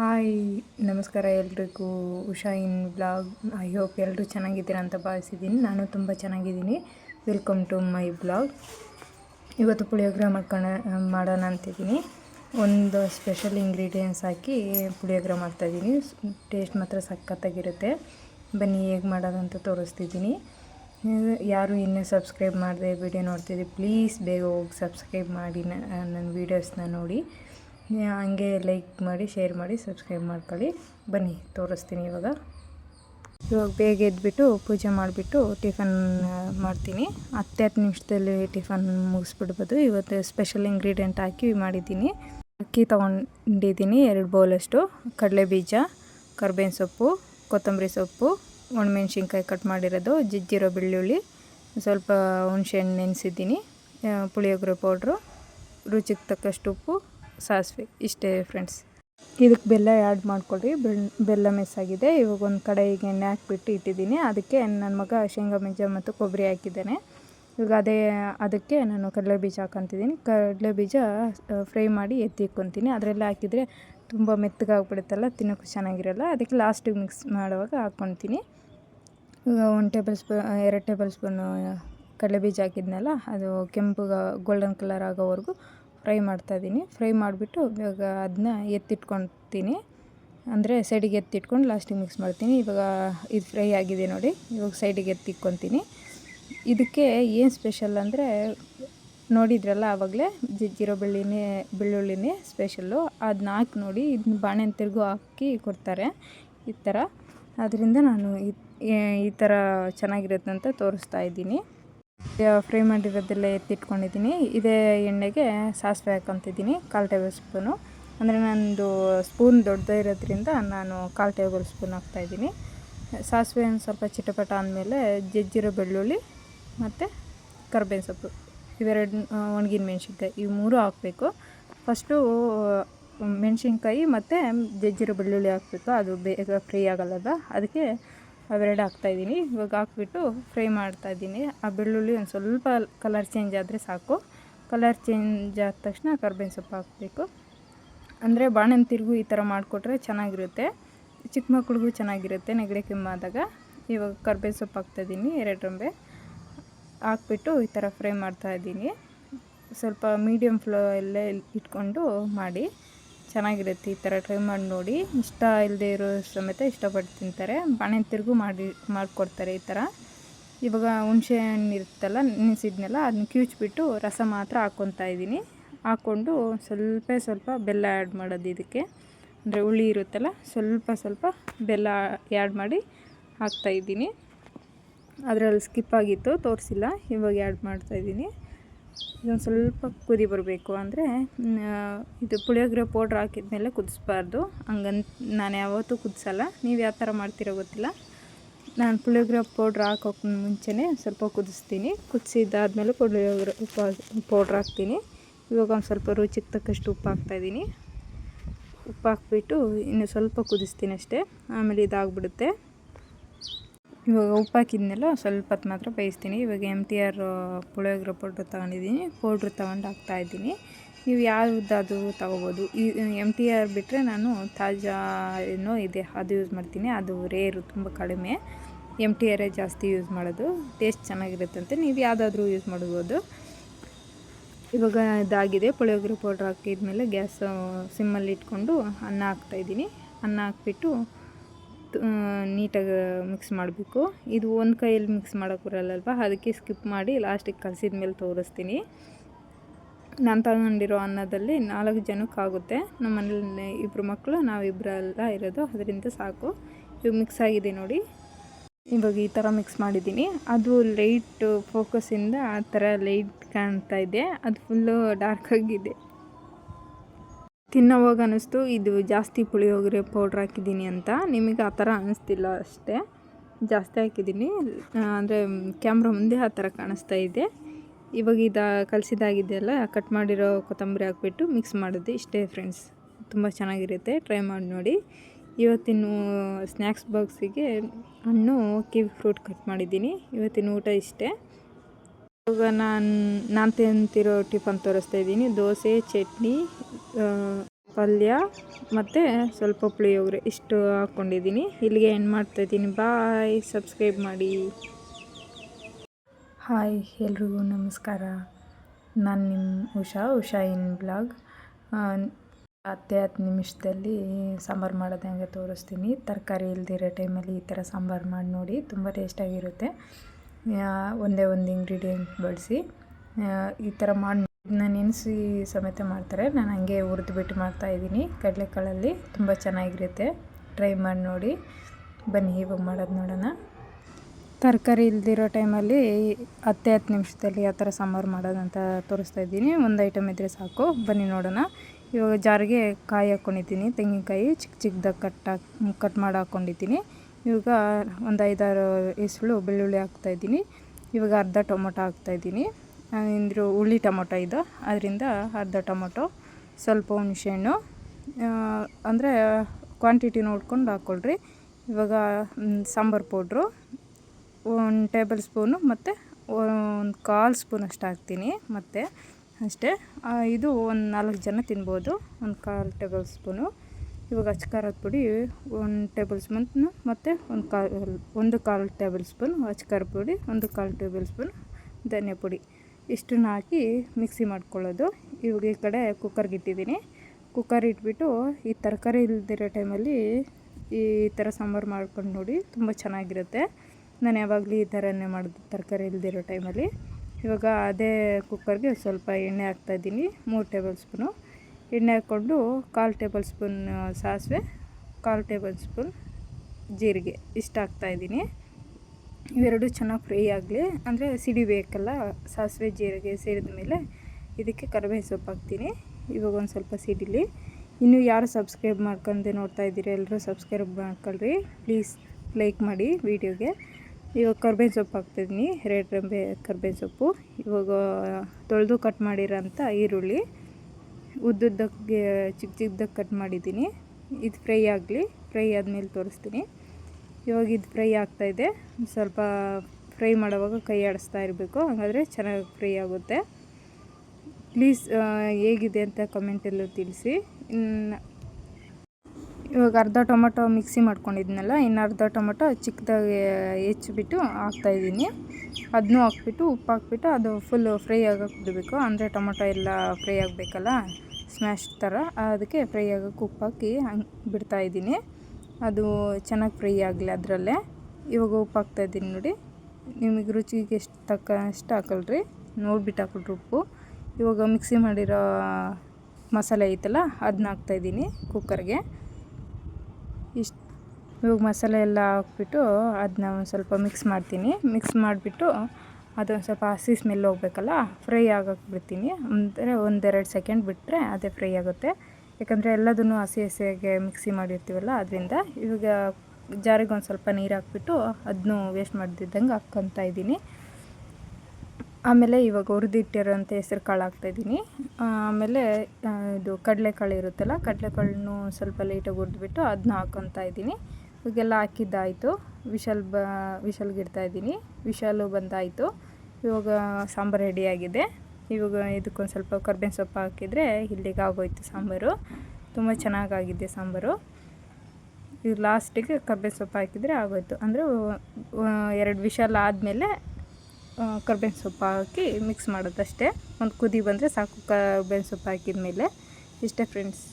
Hi, ನಮಸ್ಕಾರ ಎಲ್ರಿಗೂ. Usha in blog. I hope ಎಲ್ಲರೂ ಚೆನ್ನಾಗಿದ್ದೀರಾ ಅಂತ ಭಾವಿಸಿದ್ದೀನಿ. ನಾನು ತುಂಬ ಚೆನ್ನಾಗಿದ್ದೀನಿ. Welcome to my blog. ಇವತ್ತು ಪುಳಿಯೋಗರೆ ಮಾಡ್ಕೊಳ ಮಾಡೋಣ ಅಂತಿದ್ದೀನಿ. ಒಂದು ಸ್ಪೆಷಲ್ ಇಂಗ್ರೀಡಿಯೆಂಟ್ಸ್ ಹಾಕಿ ಪುಳಿಯೋಗರೆ ಮಾಡ್ತಾಯಿದ್ದೀನಿ. ಟೇಸ್ಟ್ ಮಾತ್ರ ಸಖತ್ತಾಗಿರುತ್ತೆ. ಬನ್ನಿ ಹೇಗೆ ಮಾಡೋದಂತ ತೋರಿಸ್ತಿದ್ದೀನಿ. ಯಾರು ಇನ್ನೂ ಸಬ್ಸ್ಕ್ರೈಬ್ ಮಾಡಿದೆ ವಿಡಿಯೋ ನೋಡ್ತಿದ್ದೆ ಪ್ಲೀಸ್ ಬೇಗ ಹೋಗಿ ಸಬ್ಸ್ಕ್ರೈಬ್ ಮಾಡಿ ನನ್ನ ವೀಡಿಯೋಸ್ನ ನೋಡಿ. ಹಂಗೆ ಲೈಕ್ ಮಾಡಿ, ಶೇರ್ ಮಾಡಿ, ಸಬ್ಸ್ಕ್ರೈಬ್ ಮಾಡ್ಕೊಳ್ಳಿ. ಬನ್ನಿ, ತೋರಿಸ್ತೀನಿ ಇವಾಗ. ಇವಾಗ ಬೇಗ ಎದ್ಬಿಟ್ಟು ಪೂಜೆ ಮಾಡಿಬಿಟ್ಟು ಟಿಫನ್ ಮಾಡ್ತೀನಿ. ಹತ್ತು ಹತ್ತು ನಿಮಿಷದಲ್ಲಿ ಟಿಫನ್ ಮುಗಿಸ್ಬಿಡ್ಬೋದು. ಇವತ್ತು ಸ್ಪೆಷಲ್ ಇಂಗ್ರೀಡಿಯೆಂಟ್ ಹಾಕಿ ಮಾಡಿದ್ದೀನಿ. ಅಕ್ಕಿ ತೊಗೊಂಡಿದ್ದೀನಿ, ಎರಡು ಬೌಲಷ್ಟು ಕಡಲೆ ಬೀಜ, ಕರ್ಬೇವಿನ ಸೊಪ್ಪು, ಕೊತ್ತಂಬರಿ ಸೊಪ್ಪು, ಒಣಮೆಣ್ಸಿನ್ಕಾಯಿ ಕಟ್ ಮಾಡಿರೋದು ಜಿಜ್ಜಿರೋ ಬೆಳ್ಳುಳ್ಳಿ, ಸ್ವಲ್ಪ ಹುಣಸೆಹಣ್ಣು ನೆನೆಸಿದ್ದೀನಿ ಪುಳಿಯೋಗರೆ ಪೌಡ್ರು ರುಚಿಗೆ ತಕ್ಕಷ್ಟು ಉಪ್ಪು ಸಾಸಿವೆ ಇಷ್ಟೇ ಫ್ರೆಂಡ್ಸ್ ಇದಕ್ಕೆ ಬೆಲ್ಲ ಆ್ಯಡ್ ಮಾಡ್ಕೊಳ್ರಿ ಬೆಲ್ಲ ಮಿಸ್ ಆಗಿದೆ. ಇವಾಗ ಒಂದು ಕಡೆಗೆ ಎಣ್ಣೆ ಹಾಕ್ಬಿಟ್ಟು ಇಟ್ಟಿದ್ದೀನಿ. ಅದಕ್ಕೆ ನನ್ನ ಮಗ ಶೇಂಗಾ ಬೀಜ ಮತ್ತು ಕೊಬ್ಬರಿ ಹಾಕಿದ್ದಾನೆ. ಇವಾಗ ಅದೇ, ಅದಕ್ಕೆ ನಾನು ಕಡಲೆ ಬೀಜ ಹಾಕೊತಿದ್ದೀನಿ. ಕಡಲೆ ಬೀಜ ಫ್ರೈ ಮಾಡಿ ಎತ್ತಿ ಇಕ್ಕೊತೀನಿ ಅದರಲ್ಲಿ ಹಾಕಿದರೆ ತುಂಬ ಮೆತ್ತಗಾಗ್ಬಿಡುತ್ತಲ್ಲ ತಿನ್ನೋಕ್ಕೂ ಚೆನ್ನಾಗಿರಲ್ಲ. ಅದಕ್ಕೆ ಲಾಸ್ಟಿಗೆ ಮಿಕ್ಸ್ ಮಾಡುವಾಗ ಹಾಕ್ಕೊತೀನಿ. ಈಗ ಒಂದು ಟೇಬಲ್ ಸ್ಪೂನ್ ಎರಡು ಟೇಬಲ್ ಸ್ಪೂನು ಕಡಲೆ ಬೀಜ ಹಾಕಿದ್ನಲ್ಲ, ಅದು ಕೆಂಪು ಗೋಲ್ಡನ್ ಕಲರ್ ಆಗೋವರೆಗೂ ಫ್ರೈ ಮಾಡ್ತಾಯಿದ್ದೀನಿ ಫ್ರೈ ಮಾಡಿಬಿಟ್ಟು ಇವಾಗ ಅದನ್ನ ಎತ್ತಿಟ್ಕೊತೀನಿ ಅಂದರೆ ಸೈಡಿಗೆ ಎತ್ತಿಟ್ಕೊಂಡು ಲಾಸ್ಟಿಗೆ ಮಿಕ್ಸ್ ಮಾಡ್ತೀನಿ. ಇವಾಗ ಇದು ಫ್ರೈ ಆಗಿದೆ ನೋಡಿ. ಇವಾಗ ಸೈಡಿಗೆ ಎತ್ತಿಕ್ಕೊತೀನಿ ಇದಕ್ಕೆ ಏನು ಸ್ಪೆಷಲ್ ಅಂದರೆ ನೋಡಿದ್ರಲ್ಲ ಆವಾಗಲೇ ಜಜ್ಜಿರೋ ಬೆಳ್ಳಿನೇ, ಬೆಳ್ಳುಳ್ಳಿನೇ ಸ್ಪೆಷಲ್ಲು ಅದನ್ನ ಹಾಕಿ ನೋಡಿ ಇದನ್ನ ಬಾಣೆನ ತಿರುಗು ಹಾಕಿ ಕೊಡ್ತಾರೆ. ಈ ಥರ ಅದರಿಂದ ನಾನು ಈ ಥರ ಚೆನ್ನಾಗಿರುತ್ತೆ ಅಂತ ತೋರಿಸ್ತಾ ಇದ್ದೀನಿ. ಫ್ರೈ ಮಾಡಿರೋದೆಲ್ಲ ಎತ್ತಿಟ್ಕೊಂಡಿದ್ದೀನಿ. ಇದೇ ಎಣ್ಣೆಗೆ ಸಾಸಿವೆ ಹಾಕೊತಿದ್ದೀನಿ ಕಾಲು ಟೇಬಲ್ ಸ್ಪೂನು. ಅಂದರೆ ನಂದು ಸ್ಪೂನ್ ದೊಡ್ಡದೇ ಇರೋದ್ರಿಂದ ನಾನು ಕಾಲು ಟೇಬಲ್ ಸ್ಪೂನ್ ಹಾಕ್ತಾಯಿದ್ದೀನಿ. ಸಾಸಿವೆ ಒಂದು ಸ್ವಲ್ಪ ಚಿಟಪಟ ಅಂದಮೇಲೆ ಜಜ್ಜಿರೋ ಬೆಳ್ಳುಳ್ಳಿ ಮತ್ತು ಕರ್ಬೇವಿನ ಸೊಪ್ಪು. ಇವೆರಡು ಒಣಗಿನ ಮೆಣಸಿನ್ಕಾಯಿ. ಇವು ಮೂರು ಹಾಕಬೇಕು. ಫಸ್ಟು ಮೆಣಸಿನ್ಕಾಯಿ ಮತ್ತು ಜಜ್ಜಿರೋ ಬೆಳ್ಳುಳ್ಳಿ ಹಾಕಬೇಕು. ಅದು ಬೇಗ ಫ್ರೈ ಆಗಲ್ಲದ ಅದಕ್ಕೆ ಅವೆರಡು ಹಾಕ್ತಾಯಿದ್ದೀನಿ ಇವಾಗ ಹಾಕ್ಬಿಟ್ಟು ಫ್ರೈ ಮಾಡ್ತಾಯಿದ್ದೀನಿ ಆ ಬೆಳ್ಳುಳ್ಳಿ ಒಂದು ಸ್ವಲ್ಪ ಕಲರ್ ಚೇಂಜ್ ಆದರೆ ಸಾಕು. ಕಲರ್ ಚೇಂಜ್ ಆದ ತಕ್ಷಣ ಕರ್ಬೇವಿನ ಸೊಪ್ಪು ಹಾಕಬೇಕು. ಅಂದರೆ ಬಾಣನ ತಿರುಗು ಈ ಥರ ಮಾಡಿಕೊಟ್ರೆ ಚೆನ್ನಾಗಿರುತ್ತೆ. ಚಿಕ್ಕ ಮಕ್ಳಿಗೂ ಚೆನ್ನಾಗಿರುತ್ತೆ ನೆಗಡಿ ಕೆಮ್ಮಾದಾಗ ಇವಾಗ ಕರ್ಬೇವಿನ ಸೊಪ್ಪು ಹಾಕ್ತಾಯಿದ್ದೀನಿ ಎರಡು ರೊಂಬೆ. ಹಾಕ್ಬಿಟ್ಟು ಈ ಥರ ಫ್ರೈ ಮಾಡ್ತಾಯಿದ್ದೀನಿ ಸ್ವಲ್ಪ ಮೀಡಿಯಮ್ ಫ್ಲೋ ಅಲ್ಲೇ ಇಟ್ಕೊಂಡು ಮಾಡಿ. ಚೆನ್ನಾಗಿರುತ್ತೆ ಈ ಥರ ಟ್ರೈ ಮಾಡಿ ನೋಡಿ. ಇಷ್ಟ ಇಲ್ಲದೆ ಇರೋ ಸಮೇತ ಇಷ್ಟಪಟ್ಟು ತಿಂತಾರೆ. ಬಾಣೆ ತಿರುಗು ಮಾಡಿ, ಮಾಡಿಕೊಡ್ತಾರೆ ಈ ಥರ. ಇವಾಗ ಹುಣಸೆ ಹಣ್ಣು ಇರುತ್ತಲ್ಲ ನೆನೆಸಿದ್ನೆಲ್ಲ ಅದನ್ನ ಕಿವುಚ್ಬಿಟ್ಟು ರಸ ಮಾತ್ರ ಹಾಕ್ಕೊತಾ ಇದ್ದೀನಿ. ಹಾಕ್ಕೊಂಡು ಸ್ವಲ್ಪ ಸ್ವಲ್ಪ ಬೆಲ್ಲ ಆ್ಯಡ್ ಮಾಡೋದು ಇದಕ್ಕೆ. ಅಂದರೆ ಹುಳಿ ಇರುತ್ತಲ್ಲ, ಸ್ವಲ್ಪ ಸ್ವಲ್ಪ ಬೆಲ್ಲ ಆ್ಯಡ್ ಮಾಡಿ ಹಾಕ್ತಾಯಿದ್ದೀನಿ ಅದರಲ್ಲಿ ಸ್ಕಿಪ್ ಆಗಿತ್ತು, ತೋರಿಸಿಲ್ಲ. ಇವಾಗ ಆ್ಯಡ್ ಮಾಡ್ತಾಯಿದ್ದೀನಿ ಇದೊಂದು ಸ್ವಲ್ಪ ಕುದಿ ಬರಬೇಕು ಅಂದರೆ ಇದು ಪುಳಿಯೋಗರೆ ಪೌಡ್ರ್ ಹಾಕಿದ್ಮೇಲೆ ಕುದಿಸ್ಬಾರ್ದು. ಹಂಗಂತ ನಾನು ಯಾವತ್ತೂ ಕುದಿಸಲ್ಲ. ನೀವು ಯಾವ ಥರ ಮಾಡ್ತೀರೋ ಗೊತ್ತಿಲ್ಲ. ನಾನು ಪುಳಿಯೋಗರೆ ಪೌಡ್ರ್ ಹಾಕೋಕೆ ಮುಂಚೆನೇ ಸ್ವಲ್ಪ ಕುದಿಸ್ತೀನಿ. ಕುದಿಸಿದ್ದಾದಮೇಲೆ ಪುಳಿಯೋಗರೆ ಪೌಡ್ರ್ ಹಾಕ್ತೀನಿ. ಇವಾಗ ಒಂದು ಸ್ವಲ್ಪ ರುಚಿಗೆ ತಕ್ಕಷ್ಟು ಉಪ್ಪು ಹಾಕ್ತಾಯಿದ್ದೀನಿ ಉಪ್ಪು ಹಾಕ್ಬಿಟ್ಟು ಇನ್ನು ಸ್ವಲ್ಪ ಕುದಿಸ್ತೀನಿ ಅಷ್ಟೇ. ಆಮೇಲೆ ಇದಾಗ್ಬಿಡುತ್ತೆ. ಇವಾಗ ಉಪ್ಪು ಹಾಕಿದ್ನೆಲ್ಲ ಸ್ವಲ್ಪ ಹೊತ್ತು ಮಾತ್ರ ಬೇಯಿಸ್ತೀನಿ. ಇವಾಗ M T R puliyogare powder ತೊಗೊಂಡಿದ್ದೀನಿ. ಪೌಡ್ರ್ ತೊಗೊಂಡು ಹಾಕ್ತಾಯಿದ್ದೀನಿ ನೀವು ಯಾವುದಾದ್ರೂ ತೊಗೋಬೋದು. ಈ ಎಂ ಟಿ ಆರ್ ಬಿಟ್ಟರೆ ನಾನು ತಾಜಾ ಏನೋ ಇದೆ, ಅದು ಯೂಸ್ ಮಾಡ್ತೀನಿ. ಅದು ರೇರು ತುಂಬ ಕಡಿಮೆ. ಎಂ ಟಿ ಆರೇ ಜಾಸ್ತಿ ಯೂಸ್ ಮಾಡೋದು. ಟೇಸ್ಟ್ ಚೆನ್ನಾಗಿರುತ್ತಂತೆ ನೀವು ಯಾವುದಾದ್ರೂ ಯೂಸ್ ಮಾಡ್ಬೋದು. ಇವಾಗ ಇದಾಗಿದೆ. ಪುಳಿಯೋಗರೆ ಪೌಡ್ರ್ ಹಾಕಿದ್ಮೇಲೆ ಗ್ಯಾಸ್ ಸಿಮ್ಮಲ್ಲಿ ಇಟ್ಕೊಂಡು ಅನ್ನ ಹಾಕ್ತಾಯಿದ್ದೀನಿ ಅನ್ನ ಹಾಕ್ಬಿಟ್ಟು ನೀಟಾಗಿ ಮಿಕ್ಸ್ ಮಾಡಬೇಕು. ಇದು ಒಂದು ಕೈಯಲ್ಲಿ ಮಿಕ್ಸ್ ಮಾಡೋಕ್ಕೆ ಬರಲ್ಲಲ್ವ? ಅದಕ್ಕೆ ಸ್ಕಿಪ್ ಮಾಡಿ ಲಾಸ್ಟಿಗೆ ಕಲಸಿದ ಮೇಲೆ ತೋರಿಸ್ತೀನಿ. ನಾನು ತಗೊಂಡಿರೋ ಅನ್ನದಲ್ಲಿ ನಾಲ್ಕು ಜನಕ್ಕೆ ಆಗುತ್ತೆ ನಮ್ಮ ಮನೇಲಿ ಇಬ್ಬರು ಮಕ್ಕಳು ನಾವಿಬ್ಬರೆಲ್ಲ ಇರೋದು. ಅದರಿಂದ ಸಾಕು. ಇವು ಮಿಕ್ಸ್ ಆಗಿದೆ ನೋಡಿ. ಇವಾಗ ಈ ಥರ ಮಿಕ್ಸ್ ಮಾಡಿದ್ದೀನಿ. ಅದು ಲೈಟ್ ಫೋಕಸಿಂದ ಆ ಥರ ಲೈಟ್ ಕಾಣ್ತಾ ಇದೆ. ಅದು ಫುಲ್ಲು ಡಾರ್ಕ್ ಆಗಿದೆ. ತಿನ್ನೋವಾಗ ಅನ್ನಿಸ್ತು, ಇದು ಜಾಸ್ತಿ ಪುಳಿಯೋಗರೆ ಪೌಡ್ರ್ ಹಾಕಿದ್ದೀನಿ ಅಂತ. ನಿಮಗೆ ಆ ಥರ ಅನ್ನಿಸ್ತಿಲ್ಲ ಅಷ್ಟೇ. ಜಾಸ್ತಿ ಹಾಕಿದ್ದೀನಿ. ಅಂದರೆ ಕ್ಯಾಮ್ರಾ ಮುಂದೆ ಆ ಥರ ಕಾಣಿಸ್ತಾ ಇದೆ. ಇವಾಗ ಇದು ಕಲಸಿದಾಗಿದೆಯಲ್ಲ, ಕಟ್ ಮಾಡಿರೋ ಕೊತ್ತಂಬರಿ ಹಾಕ್ಬಿಟ್ಟು ಮಿಕ್ಸ್ ಮಾಡೋದು ಇಷ್ಟೇ ಫ್ರೆಂಡ್ಸ್. ತುಂಬ ಚೆನ್ನಾಗಿರುತ್ತೆ. ಟ್ರೈ ಮಾಡಿ ನೋಡಿ. ಇವತ್ತಿನ ಸ್ನ್ಯಾಕ್ಸ್ ಬಾಕ್ಸಿಗೆ ಹಣ್ಣು ಕಿವಿ ಫ್ರೂಟ್ ಕಟ್ ಮಾಡಿದ್ದೀನಿ. ಇವತ್ತಿನ ಊಟ ಇಷ್ಟೇ. ಇವಾಗ ನಾನು ನಾನು ತಿಂತಿರೋ ಟಿಫನ್ ತೋರಿಸ್ತಾ ಇದ್ದೀನಿ. ದೋಸೆ, ಚಟ್ನಿ ಪಲ್ಯ ಮತ್ತು ಸ್ವಲ್ಪ ಪುಳಿಯೋಗರೆ. ಇಷ್ಟು ಹಾಕ್ಕೊಂಡಿದ್ದೀನಿ. ಇಲ್ಲಿಗೆ ಏನು ಮಾಡ್ತಾಯಿದ್ದೀನಿ ಬಾಯ್ ಸಬ್ಸ್ಕ್ರೈಬ್ ಮಾಡಿ. ಹಾಯ್ ಎಲ್ರಿಗೂ ನಮಸ್ಕಾರ. ನಾನು ನಿಮ್ಮ ಉಷಾ ಉಷಾ ಇನ್ ಬ್ಲಾಗ್. ಹತ್ತೆ ಹತ್ತು ನಿಮಿಷದಲ್ಲಿ ಸಾಂಬಾರು ಮಾಡೋದು ಹೆಂಗೆ ತೋರಿಸ್ತೀನಿ. ತರಕಾರಿ ಇಲ್ದಿರೋ ಟೈಮಲ್ಲಿ ಈ ಥರ ಸಾಂಬಾರು ಮಾಡಿ ನೋಡಿ. ತುಂಬ ಟೇಸ್ಟಾಗಿರುತ್ತೆ. ಒಂದೇ ಒಂದು ಇಂಗ್ರೀಡಿಯೆಂಟ್ ಬಳಸಿ. ಈ ಥರ ಮಾಡಿ ಇದನ್ನ ನೆನೆಸಿ ಸಮೇತ ಮಾಡ್ತಾರೆ. ನಾನು ಹಂಗೆ ಹುರಿದು ಬಿಟ್ಟು ಮಾಡ್ತಾಯಿದ್ದೀನಿ ಕಡಲೆಕಾಳಲ್ಲಿ ತುಂಬ ಚೆನ್ನಾಗಿರುತ್ತೆ. ಟ್ರೈ ಮಾಡಿ ನೋಡಿ. ಬನ್ನಿ ಇವಾಗ ಮಾಡೋದು ನೋಡೋಣ. ತರಕಾರಿ ಇಲ್ದಿರೋ ಟೈಮಲ್ಲಿ ಹತ್ತೆ ಹತ್ತು ನಿಮಿಷದಲ್ಲಿ ಆ ಥರ ಸಾಂಬಾರು ಮಾಡೋದಂತ ತೋರಿಸ್ತಾ ಇದ್ದೀನಿ. ಒಂದು ಐಟಮ್ ಇದ್ದರೆ ಸಾಕು. ಬನ್ನಿ ನೋಡೋಣ. ಇವಾಗ ಜಾರಿಗೆ ಕಾಯಿ ಹಾಕ್ಕೊಂಡಿದ್ದೀನಿ ತೆಂಗಿನಕಾಯಿ ಚಿಕ್ಕ ಚಿಕ್ಕದಾಗಿ ಕಟ್ ಹಾಕಿ, ಕಟ್ ಮಾಡಿ ಹಾಕ್ಕೊಂಡಿದ್ದೀನಿ ಇವಾಗ ಒಂದು ಐದಾರು ಹೆಸಳು ಬೆಳ್ಳುಳ್ಳಿ ಹಾಕ್ತಾಯಿದ್ದೀನಿ ಇವಾಗ ಅರ್ಧ ಟೊಮೊಟೊ ಹಾಕ್ತಾಯಿದ್ದೀನಿ ಇಂದ್ರು ಹುಳಿ ಟೊಮೊಟೊ ಇದು. ಅದರಿಂದ ಅರ್ಧ ಟೊಮೊಟೊ, ಸ್ವಲ್ಪ ಹುಣಸೆಹಣ್ಣು ಅಂದರೆ ಕ್ವಾಂಟಿಟಿ ನೋಡ್ಕೊಂಡು ಹಾಕ್ಕೊಳ್ರಿ ಇವಾಗ ಸಾಂಬಾರು ಪೌಡ್ರು, ಒಂದು ಟೇಬಲ್ ಸ್ಪೂನು ಮತ್ತು ಒಂದು ಕಾಲು ಸ್ಪೂನ್ ಅಷ್ಟು ಹಾಕ್ತೀನಿ. ಮತ್ತು ಅಷ್ಟೇ ಇದು ಒಂದು ನಾಲ್ಕು ಜನ ತಿನ್ಬೋದು, ಒಂದು ಕಾಲು ಟೇಬಲ್ ಸ್ಪೂನು ಇವಾಗ ಅಚ್ಕಾರದ ಪುಡಿ, ಒಂದು ಟೇಬಲ್ ಸ್ಪೂನ್ ಮತ್ತು ಒಂದು ಕಾಲು ಒಂದು ಕಾಲು ಟೇಬಲ್ ಸ್ಪೂನ್ ಅಚ್ಕಾರ ಪುಡಿ, ಒಂದು ಕಾಲು ಟೇಬಲ್ ಸ್ಪೂನ್ ಧನಿಯಾ ಪುಡಿ. ಇಷ್ಟನ್ನ ಹಾಕಿ ಮಿಕ್ಸಿ ಮಾಡ್ಕೊಳ್ಳೋದು. ಇವಾಗ ಈ ಕಡೆ ಕುಕ್ಕರ್ಗೆ ಇಟ್ಟಿದ್ದೀನಿ. ಕುಕ್ಕರ್ ಇಟ್ಬಿಟ್ಟು ಈ ತರಕಾರಿ ಇಲ್ದಿರೋ ಟೈಮಲ್ಲಿ ಈ ಥರ ಸಾಂಬಾರು ಮಾಡ್ಕೊಂಡು ನೋಡಿ ತುಂಬ ಚೆನ್ನಾಗಿರುತ್ತೆ. ನಾನು ಯಾವಾಗಲೂ ಈ ಥರನೇ ಮಾಡೋದು ತರಕಾರಿ ಇಲ್ದಿರೋ ಟೈಮಲ್ಲಿ ಇವಾಗ ಅದೇ ಕುಕ್ಕರ್ಗೆ ಸ್ವಲ್ಪ ಎಣ್ಣೆ ಹಾಕ್ತಾಯಿದ್ದೀನಿ ಮೂರು ಟೇಬಲ್ ಸ್ಪೂನು ಎಣ್ಣೆ ಹಾಕ್ಕೊಂಡು ಕಾಲು ಟೇಬಲ್ ಸ್ಪೂನ್ ಸಾಸಿವೆ, ಕಾಲು ಟೇಬಲ್ ಸ್ಪೂನ್ ಜೀರಿಗೆ ಇಷ್ಟು ಹಾಕ್ತಾಯಿದ್ದೀನಿ ಇವೆರಡು ಚೆನ್ನಾಗಿ ಫ್ರೈ ಆಗಲಿ, ಅಂದರೆ ಸಿಡಿಬೇಕಲ್ಲ ಸಾಸಿವೆ, ಜೀರಿಗೆ ಸೇರಿದ ಮೇಲೆ ಇದಕ್ಕೆ ಕರಿಬೇವು ಸೊಪ್ಪು ಹಾಕ್ತೀನಿ. ಇವಾಗ ಒಂದು ಸ್ವಲ್ಪ ಸಿಡಿಲಿ. ಇನ್ನೂ ಯಾರು ಸಬ್ಸ್ಕ್ರೈಬ್ ಮಾಡ್ಕೊಂಡೆ ನೋಡ್ತಾ ಇದ್ದೀರಿ, ಎಲ್ಲರೂ ಸಬ್ಸ್ಕ್ರೈಬ್ ಮಾಡ್ಕೊಳ್ರಿ. ಪ್ಲೀಸ್ ಲೈಕ್ ಮಾಡಿ ವೀಡಿಯೋಗೆ. ಇವಾಗ ಕರ್ಬೇವಿನ ಸೊಪ್ಪು ಹಾಕ್ತಿದ್ದೀನಿ ರೆಡ್ ರಂಬೆ ಕರ್ಬೇವಿನ ಸೊಪ್ಪು. ಇವಾಗ, ತೊಳೆದು ಕಟ್ ಮಾಡಿರೋಂಥ ಈರುಳ್ಳಿ, ಉದ್ದುದ್ದಕ್ಕೆ ಚಿಕ್ಕ ಚಿಕ್ಕದಾಗಿ ಕಟ್ ಮಾಡಿದ್ದೀನಿ. ಇದು ಫ್ರೈ ಆಗಲಿ, ಫ್ರೈ ಆದಮೇಲೆ ತೋರಿಸ್ತೀನಿ. ಇವಾಗ ಇದು ಫ್ರೈ ಆಗ್ತಾಯಿದೆ ಸ್ವಲ್ಪ ಫ್ರೈ ಮಾಡೋವಾಗ ಕೈ ಆಡಿಸ್ತಾ ಇರಬೇಕು. ಹಾಗಾದರೆ ಚೆನ್ನಾಗಿ ಫ್ರೈ ಆಗುತ್ತೆ. ಪ್ಲೀಸ್ ಹೇಗಿದೆ ಅಂತ ಕಮೆಂಟಲ್ಲೂ ತಿಳಿಸಿ. ಇನ್ನು ಇವಾಗ ಅರ್ಧ ಟೊಮೊಟೊ ಮಿಕ್ಸಿ ಮಾಡ್ಕೊಂಡಿದ್ನಲ್ಲ, ಇನ್ನು ಅರ್ಧ ಟೊಮೊಟೊ ಚಿಕ್ಕದಾಗಿ ಹೆಚ್ಚಿಬಿಟ್ಟು ಹಾಕ್ತಾಯಿದ್ದೀನಿ ಅದನ್ನೂ ಹಾಕ್ಬಿಟ್ಟು ಉಪ್ಪು ಹಾಕ್ಬಿಟ್ಟು ಅದು ಫುಲ್ಲು ಫ್ರೈ ಆಗೋಕ್ಕೆ ಬಿಡಬೇಕು. ಅಂದರೆ ಟೊಮೊಟೊ ಎಲ್ಲ ಫ್ರೈ ಆಗಬೇಕಲ್ಲ ಸ್ಮ್ಯಾಶ್ ಥರ. ಅದಕ್ಕೆ ಫ್ರೈ ಆಗೋಕ್ಕೆ ಉಪ್ಪು ಹಾಕಿ ಹಂಗೆ ಬಿಡ್ತಾಯಿದ್ದೀನಿ ಅದು ಚೆನ್ನಾಗಿ ಫ್ರೈ ಆಗಲಿ ಅದರಲ್ಲೇ. ಇವಾಗ ಉಪ್ಪು ಹಾಕ್ತಾಯಿದ್ದೀನಿ ನೋಡಿ. ನಿಮಗೆ ರುಚಿಗೆ ಎಷ್ಟು ತಕ್ಕ ಅಷ್ಟು ಹಾಕಲ್ರಿ. ನೋಡ್ಬಿಟ್ಟು ಹಾಕೊಳ್ರಿ ಉಪ್ಪು. ಇವಾಗ ಮಿಕ್ಸಿ ಮಾಡಿರೋ ಮಸಾಲೆ ಐತಲ್ಲ ಅದನ್ನ ಹಾಕ್ತಾಯಿದ್ದೀನಿ ಕುಕ್ಕರ್ಗೆ. ಇಷ್ಟು ಇವಾಗ ಮಸಾಲೆ ಎಲ್ಲ ಹಾಕ್ಬಿಟ್ಟು ಅದನ್ನ ಒಂದು ಸ್ವಲ್ಪ ಮಿಕ್ಸ್ ಮಾಡ್ತೀನಿ. ಮಿಕ್ಸ್ ಮಾಡಿಬಿಟ್ಟು ಅದೊಂದು ಸ್ವಲ್ಪ ಹಸಿ ಸ್ಮೆಲ್ ಹೋಗ್ಬೇಕಲ್ಲ, ಫ್ರೈ ಆಗೋಕ್ಕೆ ಬಿಡ್ತೀನಿ. ಅಂದರೆ ಒಂದೆರಡು ಸೆಕೆಂಡ್ ಬಿಟ್ಟರೆ ಅದೇ ಫ್ರೈ ಆಗುತ್ತೆ. ಯಾಕಂದರೆ ಎಲ್ಲದನ್ನು ಹಸಿ ಹಸಿಯಾಗೆ ಮಿಕ್ಸಿ ಮಾಡಿರ್ತೀವಲ್ಲ, ಅದರಿಂದ ಇವಾಗ ಜಾರಿಗೆ ಒಂದು ಸ್ವಲ್ಪ ನೀರು ಹಾಕ್ಬಿಟ್ಟು ಅದನ್ನು ವೇಸ್ಟ್ ಮಾಡ್ದಿದ್ದಂಗೆ ಹಾಕ್ಕೊತಾ ಇದ್ದೀನಿ. ಆಮೇಲೆ ಇವಾಗ ಹುರಿದಿಟ್ಟಿರೋಂಥ ಹೆಸ್ರು ಕಾಳು ಹಾಕ್ತಾಯಿದ್ದೀನಿ ಆಮೇಲೆ ಇದು ಕಡಲೆಕಾಳು ಇರುತ್ತಲ್ಲ, ಕಡಲೆಕಾಳನ್ನು ಸ್ವಲ್ಪ ಲೈಟಾಗಿ ಹುರಿದ್ಬಿಟ್ಟು ಅದನ್ನ ಹಾಕ್ಕೊತಾ ಇದ್ದೀನಿ. ಇವಾಗೆಲ್ಲ ಹಾಕಿದ್ದಾಯಿತು. ವಿಶಲ್ ಬ, ವಿಶಲ್ಗೆ ಇಡ್ತಾಯಿದ್ದೀನಿ ವಿಶಾಲು ಬಂದಾಯಿತು. ಇವಾಗ ಸಾಂಬಾರು ರೆಡಿಯಾಗಿದೆ ಇವಾಗ ಇದಕ್ಕೊಂದು ಸ್ವಲ್ಪ ಕರ್ಬೇವಿನ ಸೊಪ್ಪು ಹಾಕಿದರೆ ಇಲ್ಲಿಗೆ ಆಗೋಯ್ತು ಸಾಂಬಾರು. ತುಂಬ ಚೆನ್ನಾಗಾಗಿದೆ ಸಾಂಬಾರು. ಇದು ಲಾಸ್ಟಿಗೆ ಕರ್ಬೇವಿನ ಸೊಪ್ಪು ಹಾಕಿದರೆ ಆಗೋಯ್ತು. ಅಂದರೆ ಎರಡು ವಿಷಲ್ ಆದಮೇಲೆ ಕರ್ಬೇವಿನ ಸೊಪ್ಪು ಹಾಕಿ ಮಿಕ್ಸ್ ಮಾಡೋದಷ್ಟೇ. ಒಂದು ಕುದಿ ಬಂದರೆ ಸಾಕು ಕರ್ಬೇವಿನ ಸೊಪ್ಪು ಹಾಕಿದ ಮೇಲೆ ಇಷ್ಟೇ ಫ್ರೆಂಡ್ಸ್